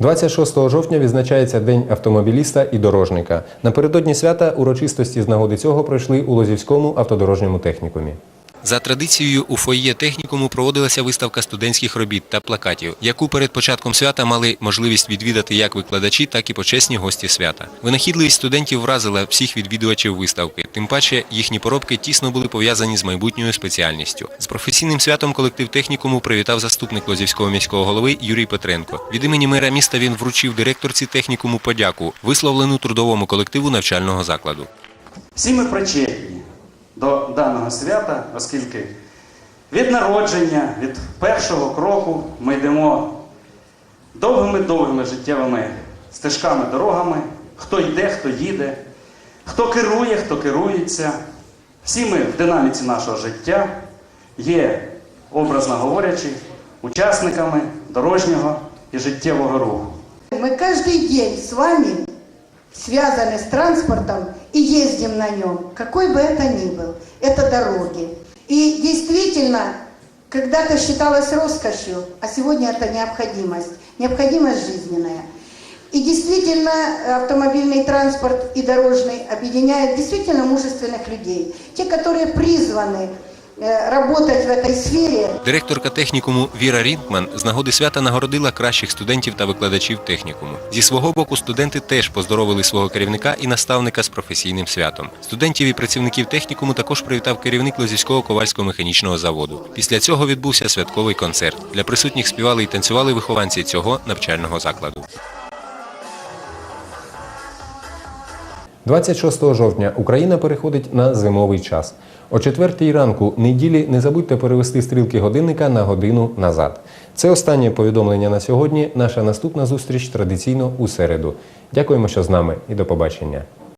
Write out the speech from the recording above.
26 жовтня відзначається День автомобіліста і дорожника. Напередодні свята урочистості з нагоди цього пройшли у Лозівському автодорожньому технікумі. За традицією у фоє технікуму проводилася виставка студентських робіт та плакатів, яку перед початком свята мали можливість відвідати як викладачі, так і почесні гості свята. Винахідливість студентів вразила всіх відвідувачів виставки. Тим паче їхні поробки тісно були пов'язані з майбутньою спеціальністю. З професійним святом колектив технікуму привітав заступник Лозівського міського голови Юрій Петренко. Від імені мера міста він вручив директорці технікуму подяку, висловлену трудовому колективу навчального закладу. Всі ми причетні до даного свята, оскільки від народження, від першого кроку ми йдемо довгими-довгими життєвими стежками, дорогами, хто йде, хто їде, хто керує, хто керується. Всі ми в динаміці нашого життя є, образно говорячи, учасниками дорожнього і життєвого руху. Мы каждый день с вами связаны с транспортом и ездим на нем, какой бы это ни был. Это дороги. И действительно, когда-то считалось роскошью, а сегодня это необходимость, необходимость жизненная. И действительно, автомобильный транспорт и дорожный объединяет действительно мужественных людей. Те, которые призваны работать в этой сфере, Директорка технікуму Віра Рінкман з нагоди свята нагородила кращих студентів та викладачів технікуму. Зі свого боку студенти теж поздоровили свого керівника і наставника з професійним святом. Студентів і працівників технікуму також привітав керівник Лозівського ковальського механічного заводу. Після цього відбувся святковий концерт. Для присутніх співали і танцювали вихованці цього навчального закладу. 26 жовтня Україна переходить на зимовий час. О 4 ранку неділі не забудьте перевести стрілки годинника на годину назад. Це останнє повідомлення на сьогодні. Наша наступна зустріч традиційно у середу. Дякуємо, що з нами, і до побачення.